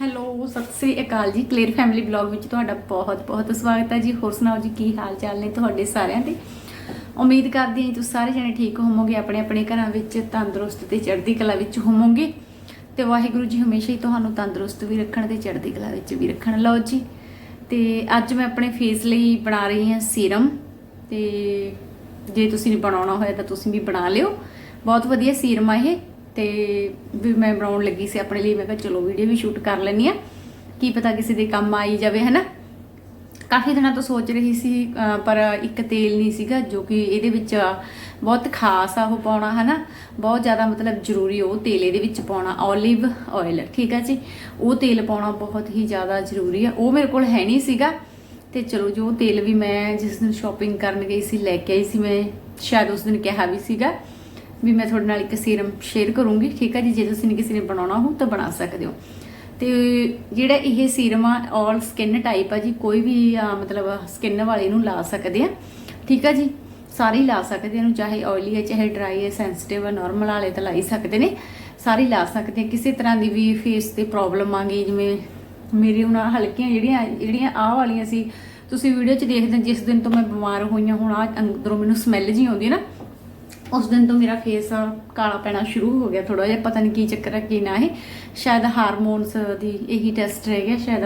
Hello, Sat Sri ਅਕਾਲ ਜੀ। Clear family blog ਵਿੱਚ ਤੁਹਾਡਾ ਬਹੁਤ ਬਹੁਤ ਸਵਾਗਤ ਹੈ ਜੀ। ਹੋਰ ਸੁਣਾਓ ਜੀ, ਕੀ ਹਾਲ ਚਾਲ ਨੇ ਤੁਹਾਡੇ ਸਾਰਿਆਂ ਦੇ? ਉਮੀਦ ਕਰਦੀ ਹਾਂ ਜੀ ਤੁਸੀਂ ਸਾਰੇ ਜਣੇ ਠੀਕ ਹੋਵੋਗੇ, ਆਪਣੇ ਆਪਣੇ ਘਰਾਂ ਵਿੱਚ ਤੰਦਰੁਸਤ ਤੇ ਚੜ੍ਹਦੀ ਕਲਾ ਵਿੱਚ ਹੋਵੋਗੇ। ਤੇ ਵਾਹਿਗੁਰੂ ਜੀ ਹਮੇਸ਼ਾ ਹੀ ਤੁਹਾਨੂੰ ਤੰਦਰੁਸਤ ਵੀ ਰੱਖਣ ਤੇ ਚੜ੍ਹਦੀ ਕਲਾ ਵਿੱਚ ਵੀ ਰੱਖਣ। ਲਓ ਜੀ, ਤੇ ਅੱਜ ਮੈਂ ਆਪਣੇ ਫੇਸ ਲਈ ਬਣਾ ਰਹੀ ਹਾਂ ਸੀਰਮ। ਤੇ ਜੇ ਤੁਸੀਂ ਬਣਾਉਣਾ ਹੋਇਆ ਤਾਂ ਤੁਸੀਂ ਵੀ ਬਣਾ ਲਿਓ। ਬਹੁਤ ਵਧੀਆ ਸੀਰਮ ਆ ਇਹ। ਤੇ ਵੀ ਮੈਂ ਬਣਾਉਣ ਲੱਗੀ ਸੀ ਆਪਣੇ ਲਈ, ਮੈਂ ਕਿਹਾ ਚਲੋ ਵੀਡੀਓ ਵੀ ਸ਼ੂਟ ਕਰ ਲੈਣੀ ਆ ਕੀ ਪਤਾ ਕਿਸੇ ਦੇ ਕੰਮ ਆਈ ਜਾਵੇ, ਹਨਾ? ਕਾਫੀ ਦਿਨਾਂ ਤੋਂ ਸੋਚ ਰਹੀ ਸੀ ਪਰ ਇੱਕ ਤੇਲ ਨਹੀਂ ਸੀਗਾ, ਜੋ ਕਿ ਇਹਦੇ ਵਿੱਚ ਬਹੁਤ ਖਾਸ ਆ ਉਹ ਪਾਉਣਾ, ਹਨਾ? ਬਹੁਤ ਜ਼ਿਆਦਾ ਮਤਲਬ ਜ਼ਰੂਰੀ ਉਹ ਤੇਲ ਇਹਦੇ ਵਿੱਚ ਪਾਉਣਾ 올ਿਵ ਆਇਲ ਠੀਕ ਆ ਜੀ? ਉਹ ਤੇਲ ਪਾਉਣਾ ਬਹੁਤ ਹੀ ਜ਼ਿਆਦਾ ਜ਼ਰੂਰੀ ਆ। ਉਹ ਮੇਰੇ ਕੋਲ ਹੈ ਨਹੀਂ ਸੀਗਾ। ਤੇ ਚਲੋ ਜੋ ਤੇਲ ਵੀ ਮੈਂ ਜਿਸ ਦਿਨ ਸ਼ਾਪਿੰਗ ਕਰਨ ਗਈ ਸੀ, ਲੈ ਕੇ ਆਈ ਸੀ, ਮੈਂ ਸ਼ਾਇਦ ਉਸ ਦਿਨ ਕਿਹਾ ਵੀ ਸੀਗਾ। ਵੀ ਮੈਂ ਤੁਹਾਡੇ ਨਾਲ ਇੱਕ ਸੀਰਮ ਸ਼ੇਅਰ ਕਰੂੰਗੀ ਠੀਕ ਹੈ ਜੀ? ਜੇ ਤੁਸੀਂ ਨੇ ਕਿਸੇ ਨੇ ਬਣਾਉਣਾ ਹੋ ਤਾਂ ਬਣਾ ਸਕਦੇ ਹੋ। ਤੇ ਜਿਹੜਾ ਇਹ ਸੀਰਮ ਆ 올 ਸਕਿਨ ਟਾਈਪ ਆ ਜੀ ਕੋਈ ਵੀ ਮਤਲਬ ਸਕਿਨ ਵਾਲੇ ਨੂੰ ਲਾ ਸਕਦੇ ਆ ਠੀਕ ਆ ਜੀ? ਸਾਰੇ ਲਾ ਸਕਦੇ ਆ ਇਹਨੂੰ ਚਾਹੇ ਆਇਲੀ ਹੈ ਚਾਹੇ ਡਰਾਈ ਹੈ ਸੈਂਸਿਟਿਵ ਹੈ ਨਾਰਮਲ ਵਾਲੇ ਤਾਂ ਲਾ ਹੀ ਸਕਦੇ ਨੇ। ਸਾਰੇ ਲਾ ਸਕਦੇ ਆ। ਕਿਸੇ ਤਰ੍ਹਾਂ ਦੀ ਵੀ ਫੇਸ ਤੇ ਪ੍ਰੋਬਲਮ ਆ ਗਈ ਜਿਵੇਂ ਮੇਰੀ ਉਹਨਾਂ ਹਲਕੀਆਂ ਜਿਹੜੀਆਂ ਜਿਹੜੀਆਂ ਆਹ ਵਾਲੀਆਂ ਸੀ ਤੁਸੀਂ ਵੀਡੀਓ 'ਚ ਦੇਖਦੇ ਹੋ, ਜਿਸ ਦਿਨ ਤੋਂ ਮੈਂ ਬਿਮਾਰ ਹੋਈ ਹਾਂ ਹੁਣ ਆ ਅੰਦਰੋਂ ਮੈਨੂੰ ਸਮੈਲ ਜੀ ਆਉਂਦੀ ਹੈ ਨਾ ਉਸ ਦਿਨ ਤੋਂ ਮੇਰਾ ਫੇਸ ਕਾਲਾ ਪੈਣਾ ਸ਼ੁਰੂ ਹੋ ਗਿਆ ਥੋੜਾ ਜਿਹਾ, ਪਤਾ ਨਹੀਂ ਕੀ ਚੱਕਰ ਹੈ ਕੀ ਨਾ ਹੈ ਸ਼ਾਇਦ ਹਾਰਮੋਨਸ ਦੀ ਇਹੀ ਟੈਸਟ ਰਹਿ ਗਿਆ, ਸ਼ਾਇਦ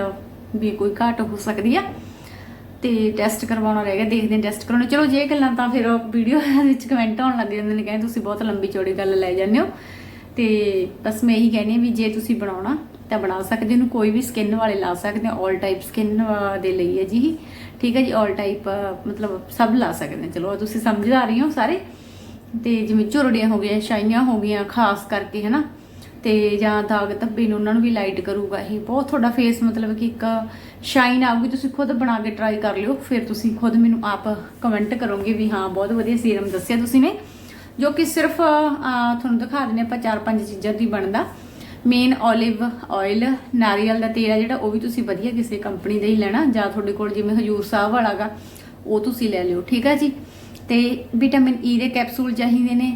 ਵੀ ਕੋਈ ਘਾਟ ਹੋ ਸਕਦੀ ਆ। ਤੇ ਟੈਸਟ ਕਰਵਾਉਣਾ ਰਹਿ ਗਿਆ, ਦੇਖਦੇ ਹਾਂ ਟੈਸਟ ਕਰਾਉਣੇ। ਚਲੋ ਜੇ ਗੱਲਾਂ ਤਾਂ ਫਿਰ ਵੀਡੀਓ ਵਿੱਚ ਕਮੈਂਟ ਆਉਣ ਲੱਗ ਜਾਂਦੇ ਨੇ, ਕਹਿੰਦੇ ਤੁਸੀਂ ਬਹੁਤ ਲੰਬੀ ਚੌੜੀ ਗੱਲ ਲੈ ਜਾਂਦੇ ਹੋ। ਤੇ ਬਸ ਮੈਂ ਇਹੀ ਕਹਿੰਦੀ ਹਾਂ ਵੀ ਜੇ ਤੁਸੀਂ ਬਣਾਉਣਾ, ਤਾਂ ਬਣਾ ਸਕਦੇ ਹੋ। ਕੋਈ ਵੀ ਸਕਿਨ ਵਾਲੇ ਲਾ ਸਕਦੇ ਹੋ 올 ਟਾਈਪ ਸਕਿਨ ਦੇ ਲਈ ਹੈ ਜੀ। ਠੀਕ ਹੈ ਜੀ 올 ਟਾਈਪ ਮਤਲਬ ਸਭ ਲਾ ਸਕਦੇ ਚਲੋ ਤੁਸੀਂ ਸਮਝ ਆ ਰਹੀ ਹੋ ਸਾਰੇ। ਤੇ ਜਿਵੇਂ ਝੁਰੜੀਆਂ ਹੋ ਗਈਆਂ, ਛਾਈਆਂ ਹੋ ਗਈਆਂ, ਖਾਸ ਕਰਕੇ, ਹਨਾ? ਤੇ ਜਾਂ ਦਾਗ ਧੱਬੇ ਨੂੰ ਉਹਨਾਂ ਨੂੰ ਵੀ ਲਾਈਟ ਕਰੂਗਾ ਇਹ। ਬਹੁਤ ਤੁਹਾਡਾ ਫੇਸ ਮਤਲਬ ਕਿ ਇੱਕ ਸ਼ਾਈਨ ਆਊਗੀ, ਤੁਸੀਂ ਖੁਦ ਬਣਾ ਕੇ ਟਰਾਈ ਕਰ ਲਿਓ। ਫਿਰ ਤੁਸੀਂ ਖੁਦ ਮੈਨੂੰ ਆਪ ਕਮੈਂਟ ਕਰੋਗੇ ਵੀ ਹਾਂ, ਬਹੁਤ ਵਧੀਆ ਸੀਰਮ ਦੱਸਿਆ ਤੁਸੀਂ ਨੇ। ਜੋ ਕਿ ਸਿਰਫ ਤੁਹਾਨੂੰ ਦਿਖਾ ਦਿੰਦੇ ਆਪਾਂ ਚਾਰ ਪੰਜ ਚੀਜ਼ਾਂ ਦੀ ਬਣਦਾ। ਮੇਨ 올ਿਵ ਆਇਲ ਨਾਰੀਅਲ ਦਾ ਤੇਲ ਆ ਜਿਹੜਾ, ਉਹ ਵੀ ਤੁਸੀਂ ਵਧੀਆ ਕਿਸੇ ਕੰਪਨੀ ਦਾ ਹੀ ਲੈਣਾ, ਜਾਂ ਤੁਹਾਡੇ ਕੋਲ ਜਿਵੇਂ ਹਜੂਰ ਸਾਹਿਬ ਵਾਲਾਗਾ ਉਹ ਤੁਸੀਂ ਲੈ ਲਿਓ, ਠੀਕ ਆ ਜੀ? ਤੇ ਵਿਟਾਮਿਨ ਈ e ਦੇ ਕੈਪਸੂਲ ਚਾਹੀਦੇ ਨੇ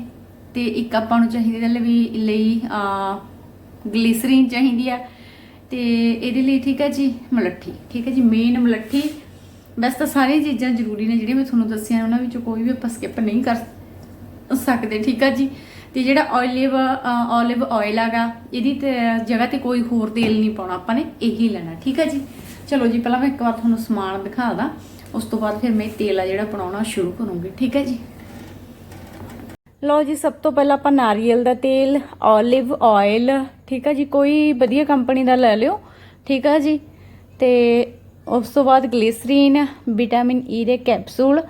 ਤੇ ਇੱਕ ਆਪਾਂ ਨੂੰ ਚਾਹੀਦੇ ਦੇ ਲਈ ਲਈ ਗਲੀਸਰੀਨ ਚਾਹੀਦੀ ਆ। ਤੇ ਇਹਦੇ ਲਈ ਠੀਕ ਹੈ ਜੀ ਮਲੱਠੀ, ਠੀਕ ਹੈ ਜੀ ਮੇਨ ਮਲੱਠੀ। ਵੈਸੇ ਤਾਂ ਸਾਰੀਆਂ ਚੀਜ਼ਾਂ ਜ਼ਰੂਰੀ ਨੇ ਜਿਹੜੀਆਂ ਮੈਂ ਤੁਹਾਨੂੰ ਦੱਸੀਆਂ ਉਹਨਾਂ ਵਿੱਚੋਂ ਕੋਈ ਵੀ ਆਪਾਂ ਸਕਿਪ ਨਹੀਂ ਕਰ ਸਕਦੇ, ਠੀਕ ਹੈ ਜੀ। ਤੇ ਜਿਹੜਾ 올ਿਵ 올ਿਵ ਆਇਲ ਆਗਾ, ਇਹਦੀ ਜਗ੍ਹਾ ਤੇ ਕੋਈ ਹੋਰ ਤੇਲ ਨਹੀਂ ਪਾਉਣਾ ਆਪਾਂ ਨੇ, ਇਹੀ ਲੈਣਾ, ਠੀਕ ਹੈ ਜੀ। ਚਲੋ ਜੀ, ਪਹਿਲਾਂ ਮੈਂ ਇੱਕ ਵਾਰ ਤੁਹਾਨੂੰ ਸਮਾਨ ਦਿਖਾ ਦਾਂ। ਉਸ ਤੋਂ ਬਾਅਦ ਫਿਰ ਮੈਂ ਤੇਲ ਆ ਜਿਹੜਾ ਬਣਾਉਣਾ ਸ਼ੁਰੂ ਕਰੂੰਗੀ। ਠੀਕ ਹੈ ਜੀ? ਲਓ ਜੀ, ਸਭ ਤੋਂ ਪਹਿਲਾਂ ਆਪਾਂ ਨਾਰੀਅਲ ਦਾ ਤੇਲ 올ਿਵ ਆਇਲ ਠੀਕ ਆ ਜੀ? ਕੋਈ ਵਧੀਆ ਕੰਪਨੀ ਦਾ ਲੈ ਲਿਓ। ਠੀਕ ਆ ਜੀ? ਤੇ ਉਸ ਤੋਂ ਬਾਅਦ ਗਲਿਸਰੀਨ ਵਿਟਾਮਿਨ ਈ ਦੇ ਕੈਪਸੂਲ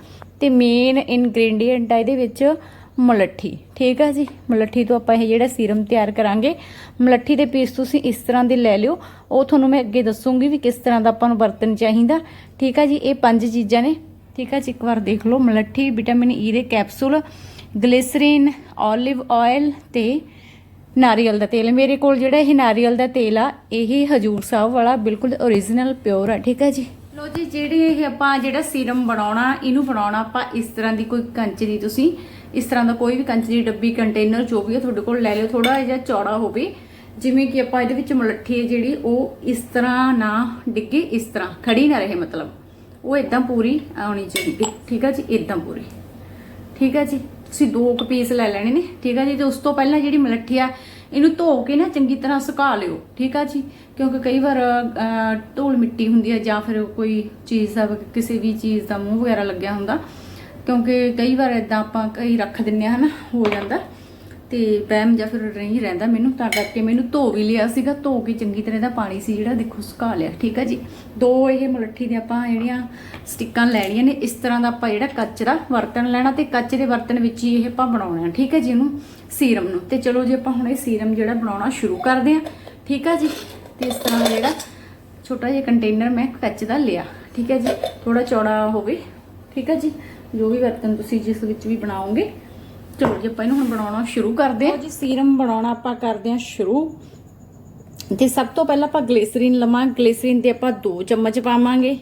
ਤੇ ਮੇਨ ਇਨਗਰੀਡੀਐਂਟ ਆ ਇਹਦੇ ਵਿੱਚ ਮਲੱਠੀ। ਠੀਕ ਆ ਜੀ? ਮਲੱਠੀ ਤੋਂ ਆਪਾਂ ਇਹ ਜਿਹੜਾ ਸੀਰਮ ਤਿਆਰ ਕਰਾਂਗੇ, ਮਲੱਠੀ ਦੇ ਪੀਸ ਤੁਸੀਂ ਇਸ ਤਰ੍ਹਾਂ ਦੇ ਲੈ ਲਿਓ। ਉਹ ਤੁਹਾਨੂੰ ਮੈਂ ਅੱਗੇ ਦੱਸੂਗੀ ਵੀ ਕਿਸ ਤਰ੍ਹਾਂ ਦਾ ਆਪਾਂ ਨੂੰ ਵਰਤਨ ਚਾਹੀਦਾ। ਠੀਕ ਆ ਜੀ? ਇਹ ਪੰਜ ਚੀਜ਼ਾਂ ਨੇ। ਠੀਕ ਆ ਜੀ? ਇੱਕ ਵਾਰ ਦੇਖ ਲਓ ਮਲੱਠੀ ਵਿਟਾਮਿਨ ਈ e ਦੇ ਕੈਪਸੂਲ ਗਲਿਸਰੀਨ 올ਿਵ ਆਇਲ ਤੇ ਨਾਰੀਅਲ ਦਾ ਤੇਲ। ਮੇਰੇ ਕੋਲ ਜਿਹੜਾ ਇਹ ਨਾਰੀਅਲ ਦਾ ਤੇਲ ਆ, ਇਹ ਹਜੂਰ ਸਾਹਿਬ ਵਾਲਾ ਬਿਲਕੁਲ ਓਰੀਜਨਲ ਪਿਓਰ ਆ। ਠੀਕ ਆ ਜੀ? ਲੋ ਜੀ, ਜਿਹੜੀ ਇਹ ਆਪਾਂ ਜਿਹੜਾ ਸੀਰਮ ਬਣਾਉਣਾ, ਇਹਨੂੰ ਬਣਾਉਣਾ ਆਪਾਂ ਇਸ ਤਰ੍ਹਾਂ ਦੀ ਕੋਈ ਕੰਚ ਦੀ ਤੁਸੀਂ। ਇਸ ਤਰ੍ਹਾਂ ਦਾ ਕੋਈ ਵੀ ਕੰਚ ਦੀ ਡੱਬੀ ਕੰਟੇਨਰ ਜੋ ਵੀ ਹੈ ਤੁਹਾਡੇ ਕੋਲ ਲੈ ਲਿਓ ਥੋੜਾ ਜਿਹਾ ਚੌੜਾ ਹੋਵੇ। ਜਿਵੇਂ ਕਿ ਆਪਾਂ ਇਹਦੇ ਵਿੱਚ ਮਲੱਠੀ ਹੈ ਜਿਹੜੀ, ਉਹ ਇਸ ਤਰ੍ਹਾਂ ਨਾ ਡਿੱਗੇ, ਇਸ ਤਰ੍ਹਾਂ। ਖੜੀ ਨਾ ਰਹੇ ਮਤਲਬ। ਉਹ ਇਦਾਂ ਪੂਰੀ ਆਉਣੀ ਚਾਹੀਦੀ। ਠੀਕ ਆ ਜੀ? ਇਦਾਂ ਪੂਰੀ। ਠੀਕ ਹੈ ਜੀ? ਤੁਸੀਂ ਦੋ ਕੁ ਪੀਸ ਲੈ ਲੈਣੇ ਨੇ। ਠੀਕ ਹੈ ਜੀ? ਤੇ ਉਸ ਤੋਂ ਪਹਿਲਾਂ ਜਿਹੜੀ ਮਲੱਠੀ ਆ, ਇਹਨੂੰ ਧੋ ਕੇ ਨਾ ਚੰਗੀ ਤਰ੍ਹਾਂ ਸੁਕਾ ਲਿਓ। ਠੀਕ ਆ ਜੀ? ਕਿਉਂਕਿ ਕਈ ਵਾਰ ਢੋਲ ਮਿੱਟੀ ਹੁੰਦੀ ਹੈ ਜਾਂ ਫਿਰ ਕੋਈ ਚੀਜ਼ ਦਾ, ਕਿਸੇ ਵੀ ਚੀਜ਼ ਦਾ ਮੂੰਹ ਵਗੈਰਾ ਲੱਗਿਆ ਹੁੰਦਾ ਕਿਉਂਕਿ ਕਈ ਵਾਰ ਇਦਾਂ ਆਪਾਂ ਕਈ ਰੱਖ ਦਿੰਨੇ ਆ, ਹਨਾ, ਹੋ ਜਾਂਦਾ। ਤੇ ਵਹਿਮ ਜਾਂ ਫਿਰ ਨਹੀਂ ਰਹਿੰਦਾ ਮੈਨੂੰ, ਤਾਂ ਕਰਕੇ ਮੈਨੂੰ ਧੋ ਵੀ ਲਿਆ ਸੀਗਾ। ਧੋ ਕੇ ਚੰਗੀ ਤਰ੍ਹਾਂ ਦਾ ਪਾਣੀ ਸੀ ਜਿਹੜਾ, ਦੇਖੋ, ਸੁਕਾ ਲਿਆ, ਠੀਕ ਹੈ ਜੀ? ਦੋ ਇਹ ਮੁਲੱਠੀ ਦੇ ਆਪਾਂ ਜਿਹੜੀਆਂ ਸਟਿੱਕਾਂ ਲੈਣੀਆਂ ਨੇ, ਇਸ ਤਰ੍ਹਾਂ ਦਾ ਆਪਾਂ ਜਿਹੜਾ ਕੱਚ ਦਾ ਬਰਤਨ ਲੈਣਾ ਤੇ ਕੱਚ ਦੇ ਬਰਤਨ ਵਿੱਚ ਹੀ ਇਹ ਆਪਾਂ ਬਣਾਉਣਾ ਠੀਕ ਹੈ ਜੀ ਇਹਨੂੰ? ਸੀਰਮ ਨੂੰ। ਤੇ ਚਲੋ ਜੀ, ਆਪਾਂ ਹੁਣ ਇਹ ਸੀਰਮ ਜਿਹੜਾ ਬਣਾਉਣਾ ਸ਼ੁਰੂ ਕਰਦੇ ਹਾਂ ਠੀਕ ਹੈ ਜੀ? ਤੇ ਇਸ ਤਰ੍ਹਾਂ ਦਾ ਜਿਹੜਾ ਛੋਟਾ ਜਿਹਾ ਕੰਟੇਨਰ ਮੈਂ ਕੱਚ ਦਾ ਲਿਆ, ਠੀਕ ਹੈ ਜੀ? ਥੋੜਾ ਚੌੜਾ ਹੋਵੇ, ਠੀਕ ਹੈ ਜੀ? ਜੋ ਵੀ ਬਰਤਨ ਤੁਸੀਂ ਜਿਸ ਵਿੱਚ ਵੀ ਬਣਾਓਗੇ। ਚਲੋ ਜੀ, ਆਪਾਂ ਇਹਨੂੰ ਹੁਣ ਬਣਾਉਣਾ ਸ਼ੁਰੂ ਕਰਦੇ ਹਾਂ। ਜੀ, ਸੀਰਮ ਬਣਾਉਣਾ ਆਪਾਂ ਕਰਦੇ ਹਾਂ ਸ਼ੁਰੂ। ਤੇ ਸਭ ਤੋਂ ਪਹਿਲਾਂ ਆਪਾਂ ਗਲਿਸਰੀਨ ਲਵਾਂ। ਗਲਿਸਰੀਨ ਤੇ ਆਪਾਂ 2 ਚਮਚ ਪਾਵਾਂਗੇ।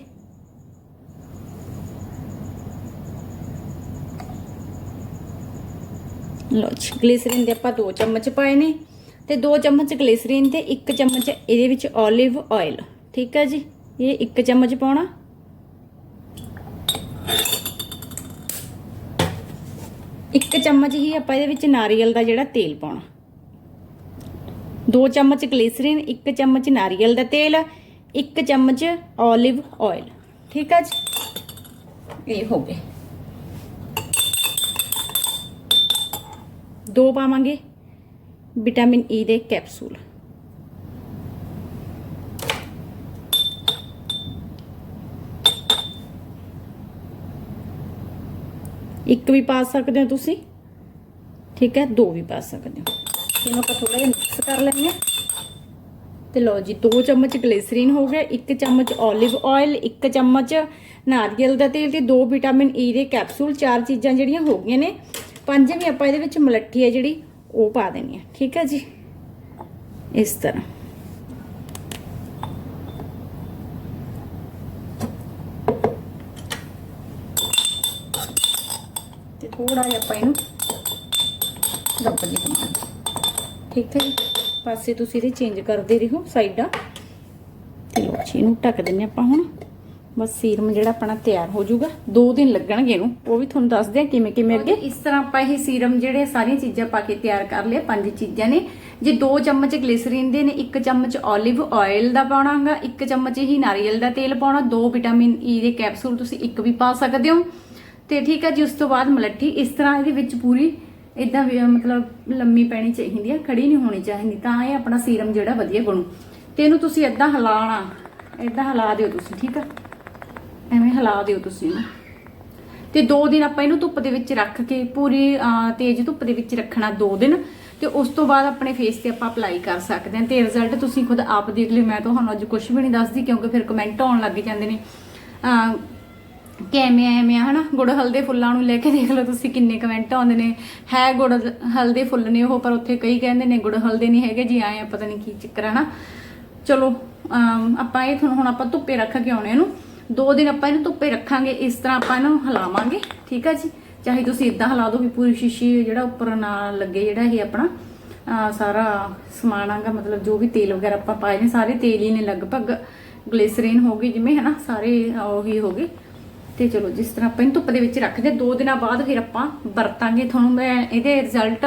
ਲੋ ਜੀ, ਗਲਿਸਰੀਨ ਦੇ ਆਪਾਂ 2 ਚਮਚ ਪਾਏ ਨੇ। ਤੇ 2 ਚਮਚ ਗਲਿਸਰੀਨ ਤੇ 1 ਚਮਚ ਇਹਦੇ ਵਿੱਚ 올ਿਵ ਆਇਲ ਠੀਕ ਹੈ ਜੀ, ਇਹ 1 ਚਮਚ ਪਾਉਣਾ। ਇੱਕ ਚਮਚ ਹੀ ਆਪਾਂ ਇਹਦੇ ਵਿੱਚ ਨਾਰੀਅਲ ਦਾ ਜਿਹੜਾ ਤੇਲ ਪਾਉਣਾ। 2 ਚਮਚ ਗਲੀਸਰੀਨ 1 ਚਮਚ ਨਾਰੀਅਲ ਦਾ ਤੇਲ 1 ਚਮਚ 올ਿਵ ਆਇਲ। ਠੀਕ ਆ ਜੀ? ਇਹ ਹੋ ਗਏ। ਦੋ ਪਾਵਾਂਗੇ ਵਿਟਾਮਿਨ ਈ ਦੇ ਕੈਪਸੂਲ। ਇੱਕ ਵੀ ਪਾ ਸਕਦੇ ਹੋ ਤੁਸੀਂ? ਠੀਕ ਹੈ, ਦੋ ਵੀ ਪਾ ਸਕਦੇ ਹੋ। ਇਹਨੂੰ ਆਪਾਂ ਥੋੜਾ ਜਿਹਾ ਮਿਕਸ ਕਰ ਲੈਂਦੇ ਹਾਂ। ਤੇ ਲਓ ਜੀ 2 ਚਮਚ ਗਲਿਸਰੀਨ ਹੋ ਗਿਆ 1 ਚਮਚ 올ਿਵ ਆਇਲ 1 ਚਮਚ ਨਾਰੀਅਲ ਦਾ ਤੇਲ ਤੇ 2 ਵਿਟਾਮਿਨ ਈ ਦੇ ਕੈਪਸੂਲ ਚਾਰ ਚੀਜ਼ਾਂ ਜਿਹੜੀਆਂ ਹੋ ਗਈਆਂ ਨੇ। ਪੰਜਵੀਂ ਆਪਾਂ ਇਹਦੇ ਵਿੱਚ ਮਲੱਠੀ ਹੈ ਜਿਹੜੀ, ਉਹ ਪਾ ਦੇਣੀ ਹੈ। ਠੀਕ ਹੈ ਜੀ? ਇਸ ਤਰ੍ਹਾਂ। ਤੇ ਥੋੜਾ ਜਿਹਾ ਆਪਾਂ ਇਹਨੂੰ ਦੱਬ ਦੇ ਠੀਕ ਹੈ ਪਾਸੇ ਤੁਸੀਂ ਇਹਦੇ ਚੇਂਜ ਕਰਦੇ ਰਹੋ ਸਾਈਡਾਂ। ਤੇ ਲਓ ਜੀ, ਇਹਨੂੰ ਢੱਕ ਦਿੰਨੇ ਆਪਾਂ ਹੁਣ। ਬਸ ਸੀਰਮ ਜਿਹੜਾ ਆਪਣਾ ਤਿਆਰ ਹੋ ਜਾਊਗਾ। 2 ਦਿਨ ਲੱਗਣਗੇ ਇਹਨੂੰ। ਉਹ ਵੀ ਤੁਹਾਨੂੰ ਦੱਸਦੇ ਆ ਕਿਵੇਂ ਕਿਵੇਂ ਅੱਗੇ। ਇਸ ਤਰ੍ਹਾਂ ਆਪਾਂ ਇਹ ਸੀਰਮ ਜਿਹੜੇ ਸਾਰੀਆਂ ਚੀਜ਼ਾਂ ਪਾ ਕੇ ਤਿਆਰ ਕਰ ਲਿਆ ਪੰਜ ਚੀਜ਼ਾਂ ਨੇ। ਜੇ 2 ਚਮਚ ਗਲਿਸਰੀਨ ਦੇ ਨੇ 1 ਚਮਚ 올ਿਵ ਆਇਲ ਦਾ ਪਾਉਣਾਗਾ 1 ਚਮਚ ਹੀ ਨਾਰੀਅਲ ਦਾ ਤੇਲ ਪਾਉਣਾ 2 ਵਿਟਾਮਿਨ ਈ ਦੇ ਕੈਪਸੂਲ ਤੁਸੀਂ ਇੱਕ ਵੀ ਪਾ ਸਕਦੇ ਹੋ। ਤੇ ਠੀਕ ਹੈ ਜੀ, ਉਸ ਤੋਂ ਬਾਅਦ ਮਲੱਠੀ, ਇਸ ਤਰ੍ਹਾਂ ਇਹਦੇ ਵਿੱਚ ਪੂਰੀ ਇਦਾਂ ਵੀ, ਮਤਲਬ ਲੰਮੀ ਪੈਣੀ ਚਾਹੀਦੀ ਆ, ਖੜੀ ਨਹੀਂ ਹੋਣੀ ਚਾਹੀਦੀ, ਤਾਂ ਇਹ ਆਪਣਾ ਸੀਰਮ ਜਿਹੜਾ ਵਧੀਆ ਬਣੂ। ਤੇ ਇਹਨੂੰ ਤੁਸੀਂ ਇਦਾਂ ਹਿਲਾਣਾ ਇਦਾਂ ਹਿਲਾ ਦਿਓ ਤੁਸੀਂ, ਠੀਕ ਆ? ਐਵੇਂ ਹਿਲਾ ਦਿਓ ਤੁਸੀਂ ਇਹਨੂੰ। ਤੇ 2 ਦਿਨ ਆਪਾਂ ਇਹਨੂੰ ਧੁੱਪ ਦੇ ਵਿੱਚ ਰੱਖ ਕੇ, ਪੂਰੀ ਤੇਜ਼ ਧੁੱਪ ਦੇ ਵਿੱਚ ਰੱਖਣਾ 2 ਦਿਨ, ਤੇ ਉਸ ਤੋਂ ਬਾਅਦ ਆਪਣੇ ਫੇਸ ਤੇ ਆਪਾਂ ਅਪਲਾਈ ਕਰ ਸਕਦੇ ਹਾਂ। ਤੇ ਰਿਜ਼ਲਟ ਤੁਸੀਂ ਖੁਦ ਆਪ ਦੇਖ ਲਿਓ, ਮੈਂ ਤੁਹਾਨੂੰ ਅੱਜ ਕੁਝ ਵੀ ਨਹੀਂ ਦੱਸਦੀ, ਕਿਉਂਕਿ ਫਿਰ ਕਮੈਂਟ ਆਉਣ ਲੱਗ ਜਾਂਦੇ ਨੇ। ਅਹ, ਕਿਵੇਂ ਆ, ਐਵੇਂ ਆ ਹਨਾ? ਗੁੜ ਹਲਦੇ ਫੁੱਲਾਂ ਨੂੰ ਲੈ ਕੇ ਦੇਖ ਲਓ ਤੁਸੀਂ ਕਿੰਨੇ ਕਮੈਂਟ ਆਉਂਦੇ ਨੇ। ਹੈ ਗੁੜ ਹਲਦੇ ਫੁੱਲ ਨੇ ਉਹ ਪਰ ਉੱਥੇ ਕਈ ਕਹਿੰਦੇ ਨੇ ਗੁੜ ਹਲਦੇ ਨਹੀਂ ਹੈਗੇ ਜੀ ਆਏ ਆ ਪਤਾ ਨਹੀਂ ਕੀ ਚੱਕਰ ਹੈ ਨਾ ਚਲੋ ਆਪਾਂ ਇਹ ਤੁਹਾਨੂੰ ਹੁਣ ਆਪਾਂ ਧੁੱਪੇ ਰੱਖ ਕੇ ਆਉਣੇ ਇਹਨੂੰ। ਦੋ ਦਿਨ ਆਪਾਂ ਇਹਨੂੰ ਧੁੱਪੇ ਰੱਖਾਂਗੇ ਇਸ ਤਰ੍ਹਾਂ ਆਪਾਂ ਇਹਨੂੰ ਹਿਲਾਵਾਂਗੇ ਠੀਕ ਆ ਜੀ? ਚਾਹੇ ਤੁਸੀਂ ਇਦਾਂ ਹਿਲਾ ਦਿਓ ਵੀ ਪੂਰੀ ਸ਼ੀਸ਼ੀ ਜਿਹੜਾ ਉੱਪਰ ਨਾ ਲੱਗੇ ਜਿਹੜਾ ਇਹ ਆਪਣਾ ਸਾਰਾ ਸਮਾਨ ਆਗਾ ਮਤਲਬ ਜੋ ਵੀ ਤੇਲ ਵਗੈਰਾ ਆਪਾਂ ਪਾਏ ਨੇ ਸਾਰੇ ਤੇਲ ਹੀ ਨੇ ਲਗਭਗ ਗਲਿਸਰੀਨ ਹੋ ਗਈ ਜਿਵੇਂ ਹੈ ਨਾ ਸਾਰੇ ਉਹੀ ਹੋ ਗਏ। ਤੇ ਚਲੋ ਜਿਸ ਤਰ੍ਹਾਂ ਆਪਾਂ ਇਹਨੂੰ ਧੁੱਪ ਦੇ ਵਿੱਚ ਰੱਖਦੇ ਦੋ ਦਿਨਾਂ ਬਾਅਦ ਫਿਰ ਆਪਾਂ ਵਰਤਾਂਗੇ। ਤੁਹਾਨੂੰ ਮੈਂ ਇਹਦੇ ਰਿਜ਼ਲਟ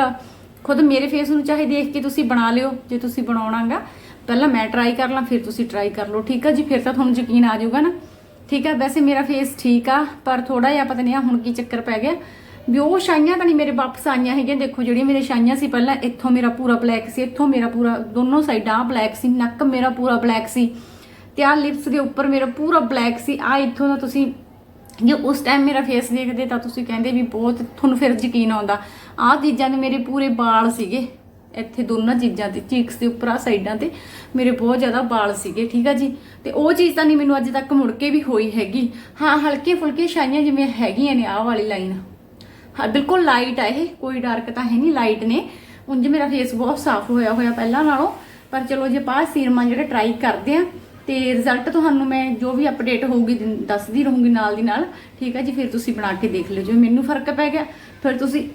ਖੁਦ ਮੇਰੇ ਫੇਸ ਨੂੰ ਚਾਹੇ ਦੇਖ ਕੇ ਤੁਸੀਂ ਬਣਾ ਲਿਓ, ਜੇ ਤੁਸੀਂ ਬਣਾਉਣਾਗਾ। ਪਹਿਲਾਂ ਮੈਂ ਟਰਾਈ ਕਰ ਲਾਂ, ਫਿਰ ਤੁਸੀਂ ਟਰਾਈ ਕਰ ਲਓ। ਠੀਕ ਆ ਜੀ? ਫਿਰ ਤਾਂ ਤੁਹਾਨੂੰ ਯਕੀਨ ਆ ਜਾਊਗਾ ਨਾ। ਠੀਕ ਆ? ਵੈਸੇ ਮੇਰਾ ਫੇਸ ਠੀਕ ਆ, ਪਰ ਥੋੜਾ ਜਿਹਾ ਪਤਾ ਨਹੀਂ ਆ, ਹੁਣ ਕੀ ਚੱਕਰ ਪੈ ਗਿਆ। ਵੀ ਉਹ ਛਾਈਆਂ ਤਾਂ ਨਹੀਂ ਮੇਰੇ ਵਾਪਸ ਆਈਆਂ ਹੈਗੀਆਂ। ਦੇਖੋ ਜਿਹੜੀਆਂ ਮੇਰੇ ਛਾਈਆਂ ਸੀ ਪਹਿਲਾਂ, ਇੱਥੋਂ ਮੇਰਾ ਪੂਰਾ ਬਲੈਕ ਸੀ, ਇੱਥੋਂ ਮੇਰਾ ਪੂਰਾ, ਦੋਨੋਂ ਸਾਈਡਾਂ ਬਲੈਕ ਸੀ, ਨੱਕ ਮੇਰਾ ਪੂਰਾ ਬਲੈਕ ਸੀ। ਤੇ ਆ ਲਿਪਸ ਦੇ ਉੱਪਰ ਮੇਰਾ ਪੂਰਾ ਬਲੈਕ ਸੀ। ਆ ਇੱਥੋਂ ਦਾ ਤੁਸੀਂ ਜੇ ਉਸ ਟਾਈਮ ਮੇਰਾ ਫੇਸ ਦੇਖਦੇ ਤਾਂ ਤੁਸੀਂ ਕਹਿੰਦੇ ਵੀ ਬਹੁਤ ਤੁਹਾਨੂੰ ਫਿਰ ਯਕੀਨ ਆਉਂਦਾ। ਆਹ ਚੀਜ਼ਾਂ ਦੇ ਮੇਰੇ ਪੂਰੇ ਵਾਲ ਸੀਗੇ। ਇੱਥੇ ਦੋਨਾਂ ਚੀਜ਼ਾਂ ਤੇ ਚੀਕਸ ਦੇ ਉੱਪਰ ਆ ਸਾਈਡਾਂ ਤੇ ਮੇਰੇ ਬਹੁਤ ਜ਼ਿਆਦਾ ਵਾਲ ਸੀਗੇ, ਠੀਕ ਆ ਜੀ? ਤੇ ਉਹ ਚੀਜ਼ ਤਾਂ ਨਹੀਂ ਮੈਨੂੰ ਅੱਜ ਤੱਕ ਮੁੜ ਕੇ ਵੀ ਹੋਈ ਹੈਗੀ। ਹਾਂ ਹਲਕੇ ਫੁਲਕੇ ਛਾਈਆਂ ਜਿਵੇਂ ਹੈਗੀਆਂ ਨੇ ਆਹ ਵਾਲੀ ਲਾਈਨ ਹਾਂ, ਬਿਲਕੁਲ ਲਾਈਟ ਆ ਇਹ, ਕੋਈ ਡਾਰਕ ਤਾਂ ਹੈ ਨਹੀਂ ਲਾਈਟ ਨੇ। ਉਂਝ ਮੇਰਾ ਫੇਸ ਬਹੁਤ ਸਾਫ਼ ਹੋਇਆ ਹੋਇਆ ਪਹਿਲਾਂ ਨਾਲੋਂ। ਪਰ ਚਲੋ ਜੇ ਆਪਾਂ ਸੀਰਮਾਂ ਜਿਹੜੇ ਟਰਾਈ ਕਰਦੇ ਆ ਤੇ ਰਿਜ਼ਲਟ ਤੁਹਾਨੂੰ ਮੈਂ ਜੋ ਵੀ ਅਪਡੇਟ ਹੋਊਗੀ ਦੱਸਦੀ ਰਹੂੰਗੀ ਨਾਲ ਦੀ ਨਾਲ, ਠੀਕ ਹੈ ਜੀ? ਫਿਰ ਤੁਸੀਂ ਬਣਾ ਕੇ ਦੇਖ ਲਿਓ। ਜੇ ਮੈਨੂੰ ਫ਼ਰਕ ਪੈ ਗਿਆ, ਫਿਰ ਤੁਸੀਂ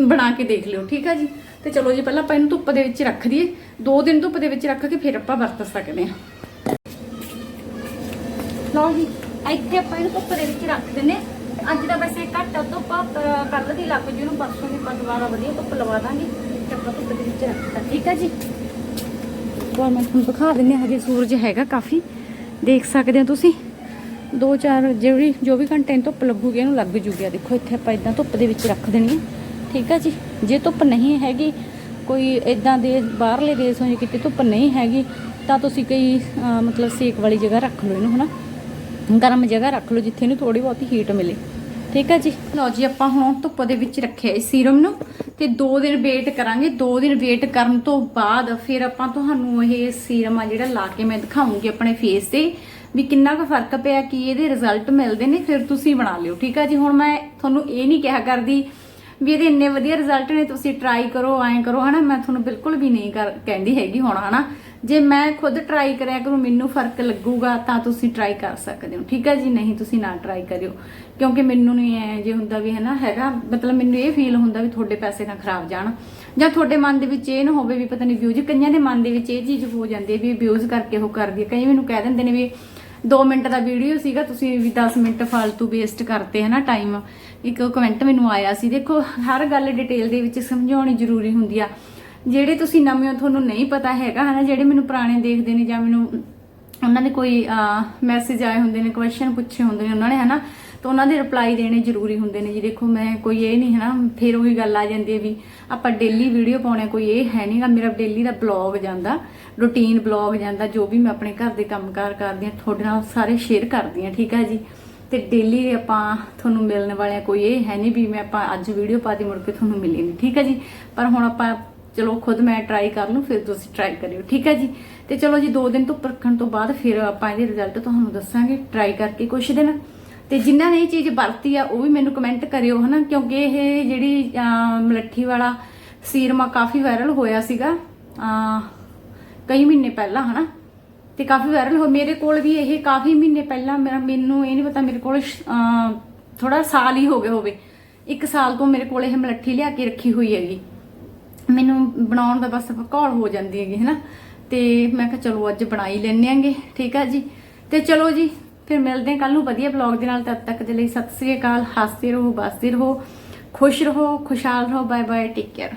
ਬਣਾ ਕੇ ਦੇਖ ਲਿਓ, ਠੀਕ ਹੈ ਜੀ? ਤੇ ਚਲੋ ਜੀ, ਪਹਿਲਾਂ ਆਪਾਂ ਇਹਨੂੰ ਧੁੱਪ ਦੇ ਵਿੱਚ ਰੱਖ ਦਈਏ। ਦੋ ਦਿਨ ਧੁੱਪ ਦੇ ਵਿੱਚ ਰੱਖ ਕੇ ਫਿਰ ਆਪਾਂ ਵਰਤ ਸਕਦੇ ਹਾਂ। ਲਓ ਜੀ, ਇੱਥੇ ਆਪਾਂ ਇਹਨੂੰ ਧੁੱਪ ਦੇ ਵਿੱਚ ਰੱਖ ਦਿੰਨੇ ਹਾਂ। ਅੱਜ ਦਾ ਵੈਸੇ ਘੱਟ ਧੁੱਪ, ਪਰ ਕੱਲ ਦੀ ਲੱਗ ਜਿਹਨੂੰ ਪਰਸੋਂ ਦੀ ਆਪਾਂ ਦੁਬਾਰਾ ਵਧੀਆ ਧੁੱਪ ਲਵਾ ਦਾਂਗੇ। ਤੇ ਆਪਾਂ ਧੁੱਪ ਦੇ ਵਿੱਚ ਰੱਖਤਾ ਠੀਕ ਹੈ ਜੀ? ਹੋਰ ਮੈਂ ਤੁਹਾਨੂੰ ਦਿਖਾ ਦਿੰਨੀ ਹਾਂ, ਹਜੇ ਸੂਰਜ ਹੈਗਾ ਕਾਫੀ। ਦੇਖ ਸਕਦੇ ਹੋ ਤੁਸੀਂ, ਦੋ ਚਾਰ ਜਿਹੜੀ, ਜੋ ਵੀ ਘੰਟੇ ਧੁੱਪ ਲੱਗੂਗੀ, ਇਹਨੂੰ ਲੱਗ ਜੂਗੀ। ਆ ਦੇਖੋ, ਇੱਥੇ ਆਪਾਂ ਇਦਾਂ ਧੁੱਪ ਦੇ ਵਿੱਚ ਰੱਖ ਦੇਣੀ ਹੈ। ਠੀਕ ਆ ਜੀ? ਜੇ ਧੁੱਪ ਨਹੀਂ ਹੈਗੀ, ਕੋਈ ਇਦਾਂ ਦੇ ਬਾਹਰਲੇ ਦੇਸ਼ ਹੋਂ ਕਿਤੇ ਧੁੱਪ ਨਹੀਂ ਹੈਗੀ, ਤਾਂ ਤੁਸੀਂ ਕਈ ਮਤਲਬ ਸੇਕ ਵਾਲੀ ਜਗ੍ਹਾ ਰੱਖ ਲਓ ਇਹਨੂੰ, ਹਨਾ? ਗਰਮ ਜਗ੍ਹਾ ਰੱਖ ਲਓ, ਜਿੱਥੇ ਇਹਨੂੰ ਥੋੜੀ ਬਹੁਤੀ ਹੀਟ ਮਿਲੇ। ਠੀਕ ਹੈ ਜੀ? ਲਓ ਜੀ, ਆਪਾਂ ਹੁਣ ਧੁੱਪ ਦੇ ਵਿੱਚ ਰੱਖਿਆ ਇਸ ਸੀਰਮ ਨੂੰ। ਤੇ 2 ਦਿਨ ਵੇਟ ਕਰਾਂਗੇ। 2 ਦਿਨ ਵੇਟ ਕਰਨ ਤੋਂ ਬਾਅਦ ਫਿਰ ਆਪਾਂ ਤੁਹਾਨੂੰ ਇਹ ਸੀਰਮ ਆ ਜਿਹੜਾ ਲਾ ਕੇ ਮੈਂ ਦਿਖਾਉਂਗੀ ਆਪਣੇ ਫੇਸ ਤੇ। ਵੀ ਕਿੰਨਾ ਕੁ ਫ਼ਰਕ ਪਿਆ, ਕੀ ਇਹਦੇ ਰਿਜ਼ਲਟ ਮਿਲਦੇ ਨੇ, ਫਿਰ ਤੁਸੀਂ ਬਣਾ ਲਿਓ। ਠੀਕ ਆ ਜੀ? ਹੁਣ ਮੈਂ ਤੁਹਾਨੂੰ ਇਹ ਨਹੀਂ ਕਿਹਾ ਕਰਦੀ ਵੀ ਇਹਦੇ ਇੰਨੇ ਵਧੀਆ ਰਿਜ਼ਲਟ ਨੇ, ਤੁਸੀਂ ਟਰਾਈ ਕਰੋ, ਐਂ ਕਰੋ, ਹਨਾ? ਮੈਂ ਤੁਹਾਨੂੰ ਬਿਲਕੁਲ ਵੀ ਨਹੀਂ ਕਰ, ਕਹਿੰਦੀ ਹੈਗੀ ਹੁਣ, ਹਨਾ? ਜੇ ਮੈਂ ਖੁਦ ਟਰਾਈ ਕਰਿਆ ਕਰੂੰ, ਮੈਨੂੰ ਫ਼ਰਕ ਲੱਗੂਗਾ, ਤਾਂ ਤੁਸੀਂ ਟਰਾਈ ਕਰ ਸਕਦੇ ਹੋ। ਠੀਕ ਹੈ ਜੀ? ਨਹੀਂ, ਤੁਸੀਂ ਨਾ ਟਰਾਈ ਕਰਿਓ। ਕਿਉਂਕਿ ਮੈਨੂੰ ਨਹੀਂ ਐ ਜੇ ਹੁੰਦਾ ਵੀ, ਹਨਾ, ਹੈਗਾ, ਮਤਲਬ ਮੈਨੂੰ ਇਹ ਫੀਲ ਹੁੰਦਾ ਵੀ ਤੁਹਾਡੇ ਪੈਸੇ ਨਾ ਖਰਾਬ ਜਾਣ। ਜਾਂ ਤੁਹਾਡੇ ਮਨ ਦੇ ਵਿੱਚ ਇਹ ਨਾ ਹੋਵੇ ਵੀ ਪਤਾ ਨਹੀਂ ਵਿਊਜ਼ ਕਈਆਂ ਦੇ ਮਨ ਦੇ ਵਿੱਚ ਇਹ ਚੀਜ਼ ਹੋ ਜਾਂਦੀ ਹੈ ਵੀ ਵਿਊਜ਼ ਕਰਕੇ ਉਹ ਕਰਦੀ ਹੈ। ਕਈ ਮੈਨੂੰ ਕਹਿ ਦਿੰਦੇ ਨੇ ਵੀ 2 ਮਿੰਟ ਦਾ ਵੀਡੀਓ ਸੀਗਾ, ਤੁਸੀਂ ਵੀ 10 ਮਿੰਟ ਫालतू ਵੇਸਟ ਕਰਤੇ ਹਨਾ ਟਾਈਮ ਇੱਕ ਕਮੈਂਟ ਮੈਨੂੰ ਆਇਆ ਸੀ, ਦੇਖੋ, ਹਰ ਗੱਲ ਡਿਟੇਲ ਦੇ ਵਿੱਚ ਸਮਝਾਉਣੀ ਜ਼ਰੂਰੀ ਹੁੰਦੀ ਆ। ਜਿਹੜੇ ਤੁਸੀਂ ਨਵੇਂ ਹੋ, ਤੁਹਾਨੂੰ ਨਹੀਂ ਪਤਾ ਹੈਗਾ ਹਨਾ, ਜਿਹੜੇ ਮੈਨੂੰ ਪੁਰਾਣੇ ਦੇਖਦੇ ਨੇ ਜਾਂ ਮੈਨੂੰ ਉਹਨਾਂ ਦੇ ਕੋਈ ਮੈਸੇਜ ਆਏ ਹੁੰਦੇ ਨੇ ਕੁਐਸਚਨ ਪੁੱਛੇ ਹੁੰਦੇ ਨੇ ਉਹਨਾਂ ਨੇ ਹਨਾ ਤਾਂ ਉਹਨਾਂ ਦੇ ਰਿਪਲਾਈ ਦੇਣੇ ਜ਼ਰੂਰੀ ਹੁੰਦੇ ਨੇ ਜੀ। ਦੇਖੋ ਮੈਂ ਕੋਈ ਇਹ ਨਹੀਂ ਹੈ ਨਾ ਫਿਰ ਉਹੀ ਗੱਲ ਆ ਜਾਂਦੀ ਹੈ ਵੀ ਆਪਾਂ ਡੇਲੀ ਵੀਡੀਓ ਪਾਉਣੇ ਕੋਈ ਇਹ ਹੈ ਨਹੀਂਗਾ ਮੇਰਾ ਡੇਲੀ ਦਾ ਬਲੌਗ ਜਾਂਦਾ ਰੂਟੀਨ ਬਲੌਗ ਜਾਂਦਾ, ਜੋ ਵੀ ਮੈਂ ਆਪਣੇ ਘਰ ਦੇ ਕੰਮਕਾਰ ਕਰਦੀ ਹਾਂ, ਤੁਹਾਡੇ ਨਾਲ ਸਾਰੇ ਸ਼ੇਅਰ ਕਰਦੀ ਹਾਂ, ਠੀਕ ਹੈ ਜੀ। ਤੇ ਡੇਲੀ ਆਪਾਂ ਤੁਹਾਨੂੰ ਮਿਲਣ ਵਾਲਿਆਂ ਕੋਈ ਇਹ ਹੈ ਨਹੀਂ ਵੀ ਮੈਂ ਆਪਾਂ ਅੱਜ ਵੀਡੀਓ ਪਾਤੀ ਮੁੜ ਕੇ ਤੁਹਾਨੂੰ ਮਿਲੀ ਨਹੀਂ, ਠੀਕ ਹੈ ਜੀ। ਪਰ ਹੁਣ ਆਪਾਂ ਚਲੋ ਖੁਦ ਮੈਂ ਟਰਾਈ ਕਰ ਲੂੰ, ਫਿਰ ਤੁਸੀਂ ਟਰਾਈ ਕਰਿਓ, ਠੀਕ ਹੈ ਜੀ। ਤੇ ਚਲੋ ਜੀ 2 ਦਿਨ ਤੋਂ ਪਰਖਣ ਤੋਂ ਬਾਅਦ ਫਿਰ ਆਪਾਂ ਇਹਦੇ ਰਿਜ਼ਲਟ ਤੁਹਾਨੂੰ ਦੱਸਾਂਗੇ ਟਰਾਈ ਕਰਕੇ ਕੁਛ ਦਿਨ। ਤੇ ਜਿਨ੍ਹਾਂ ਨੇ ਇਹ ਚੀਜ਼ ਵਰਤੀ ਆ, ਉਹ ਵੀ ਮੈਨੂੰ ਕਮੈਂਟ ਕਰਿਓ, ਹਨਾ? ਕਿਉਂਕਿ ਇਹ ਜਿਹੜੀ ਮਲੱਠੀ ਵਾਲਾ ਸੀਰਮਾ ਕਾਫੀ ਵਾਇਰਲ ਹੋਇਆ ਸੀਗਾ ਕਈ ਮਹੀਨੇ ਪਹਿਲਾਂ, ਹਨਾ? ਤੇ ਕਾਫੀ ਵਾਇਰਲ ਹੋ, ਮੇਰੇ ਕੋਲ ਵੀ ਇਹ ਕਾਫੀ ਮਹੀਨੇ ਪਹਿਲਾਂ, ਮੇਰਾ, ਮੈਨੂੰ ਇਹ ਨਹੀਂ ਪਤਾ, ਮੇਰੇ ਕੋਲ ਥੋੜਾ ਸਾਲ ਹੀ ਹੋ ਗਿਆ ਹੋਵੇ। ਇੱਕ ਸਾਲ ਤੋਂ ਮੇਰੇ ਕੋਲ ਇਹ ਮਲੱਠੀ ਲਿਆ ਕੇ ਰੱਖੀ ਹੋਈ ਹੈਗੀ। ਮੈਨੂੰ ਬਣਾਉਣ ਦਾ ਬਸ ਘੋਲ ਹੋ ਜਾਂਦੀ ਹੈਗੀ, ਹਨਾ? ਤੇ ਮੈਂ ਕਿਹਾ, ਚਲੋ, ਅੱਜ ਬਣਾ ਹੀ ਲੈਣੇ ਆਂਗੇ, ਠੀਕ ਆ ਜੀ? ਤੇ ਚਲੋ ਜੀ ਫਿਰ ਮਿਲਦੇ ਹਾਂ ਕੱਲ ਨੂੰ ਵਧੀਆ ਬਲੌਗ ਦੇ ਨਾਲ, ਤਦ ਤੱਕ ਦੇ ਲਈ ਸਤਿ ਸ੍ਰੀ ਅਕਾਲ, ਹੱਸਦੇ ਰਹੋ, ਬਸਦੇ ਰਹੋ, ਖੁਸ਼ ਰਹੋ, ਖੁਸ਼ਹਾਲ ਰਹੋ ਬਾਏ ਬਾਏ ਟੇਕ ਕੇਅਰ